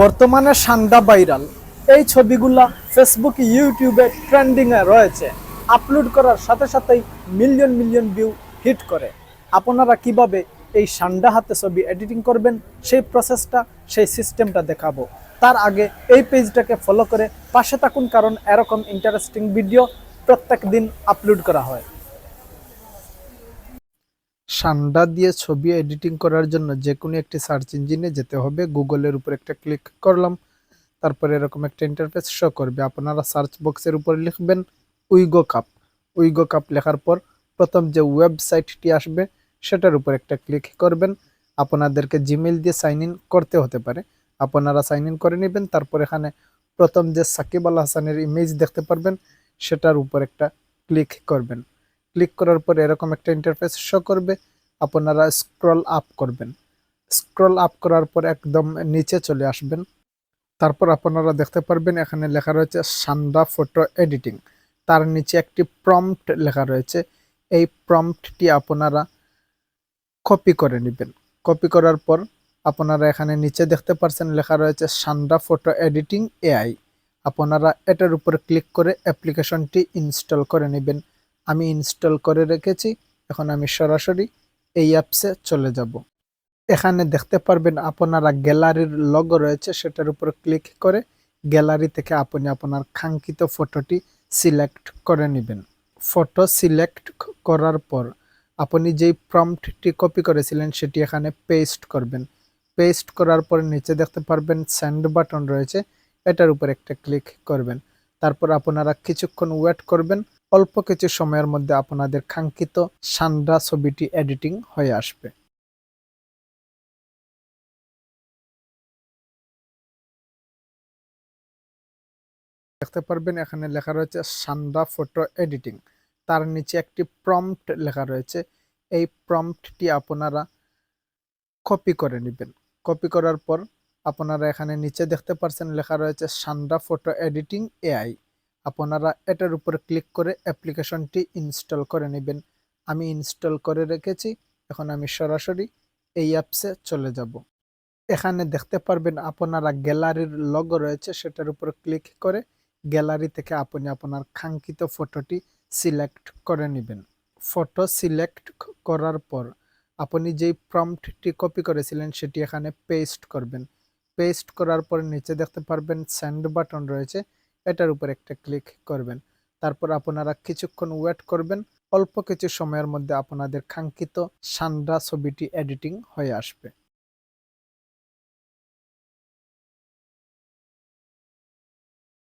বর্তমানে সান্ডা ভাইরাল। এই ছবিগুলা ফেসবুক ইউটিউবে ট্রেন্ডিং এ রয়েছে। আপলোড করার সাথে সাথেই মিলিয়ন মিলিয়ন ভিউ হিট করে। আপনারা কীভাবে এই সান্ডা হাতে ছবি এডিটিং করবেন, সেই প্রসেসটা সেই সিস্টেমটা দেখাবো। তার আগে এই পেজটাকে ফলো করে পাশে থাকুন, কারণ এরকম ইন্টারেস্টিং ভিডিও প্রত্যেক দিন আপলোড করা হয়। সান্ডা দিয়ে ছবি এডিটিং করার জন্য যে কোনো একটি সার্চ ইঞ্জিনে যেতে হবে। গুগলের উপর একটা ক্লিক করলাম। তারপরে এরকম একটা ইন্টারফেস শো করবে। আপনারা সার্চ বক্সের উপর লিখবেন উইগো কাপ উইগো কাপ লেখার পর প্রথম যে ওয়েবসাইটটি আসবে, সেটার উপর একটা ক্লিক করবেন। আপনাদেরকে জিমেল দিয়ে সাইন ইন করতে হতে পারে। আপনারা সাইন ইন করে নেবেন। তারপর এখানে প্রথম যে সাকিব আল হাসানের ইমেজ দেখতে পারবেন, সেটার উপর একটা ক্লিক করবেন। ক্লিক করার পর এরকম একটা ইন্টারফেস শো করবে। আপনারা স্ক্রল আপ করবেন। স্ক্রল আপ করার পর একদম নিচে চলে আসবেন। তারপর আপনারা দেখতে পারবেন এখানে লেখা রয়েছে সান্ডা ফটো এডিটিং। তার নিচে একটি প্রম্পট লেখা রয়েছে। এই প্রম্পটটি আপনারা কপি করে নেবেন। কপি করার পর আপনারা এখানে নিচে দেখতে পাচ্ছেন লেখা রয়েছে সান্ডা ফটো এডিটিং এআই। আপনারা এটার উপর ক্লিক করে অ্যাপ্লিকেশনটি ইনস্টল করে নেবেন। আমি ইনস্টল করে রেখেছি। এখন আমি সরাসরি এই অ্যাপসে চলে যাব। এখানে দেখতে পারবেন আপনারা গ্যালারির লগো রয়েছে, সেটার উপর ক্লিক করে গ্যালারি থেকে আপনি আপনার কাঙ্ক্ষিত ফটোটি সিলেক্ট করে নেবেন। ফটো সিলেক্ট করার পর আপনি যেই প্রম্পটটি কপি করেছিলেন, সেটি এখানে পেস্ট করবেন। পেস্ট করার পর নিচে দেখতে পারবেন স্যান্ড বাটন রয়েছে, এটার উপর একটা ক্লিক করবেন। তারপর আপনারা কিছুক্ষণ ওয়েট করবেন অল্প কিছু সময়ের মধ্যে আপনাদের কাঙ্ক্ষিত সান্ডা ছবিটি এডিটিং হয়ে আসবে। দেখতে পারবেন, এখানে লেখা রয়েছে সান্ডা ফটো এডিটিং। তার নিচে একটি প্রম্পট লেখা রয়েছে। এই প্রম্পটটি আপনারা কপি করে নেবেন। কপি করার পর আপনারা এখানে নিচে দেখতে পাচ্ছেন লেখা রয়েছে সান্ডা ফটো এডিটিং এআই। আপনারা এটার উপর ক্লিক করে অ্যাপ্লিকেশনটি ইনস্টল করে নেবেন। আমি ইনস্টল করে রেখেছি, এখন আমি সরাসরি এই অ্যাপসে চলে যাব। এখানে দেখতে পারবেন আপনারা গ্যালারির লগো রয়েছে, সেটার উপর ক্লিক করে গ্যালারি থেকে আপনি আপনার কাঙ্ক্ষিত ফটোটি সিলেক্ট করে নেবেন। ফটো সিলেক্ট করার পর আপনি যেই প্রম্পটটি কপি করেছিলেন, সেটি এখানে পেস্ট করবেন। পেস্ট করার পর নিচে দেখতে পারবেন সেন্ড বাটন রয়েছে এটার উপর একটা ক্লিক করবেন। তারপর আপনারা কিছুক্ষণ ওয়েট করবেন। অল্প কিছু সময়ের মধ্যে আপনাদের কাঙ্ক্ষিত সান্ডা ছবিটি এডিটিং হয়ে আসবে।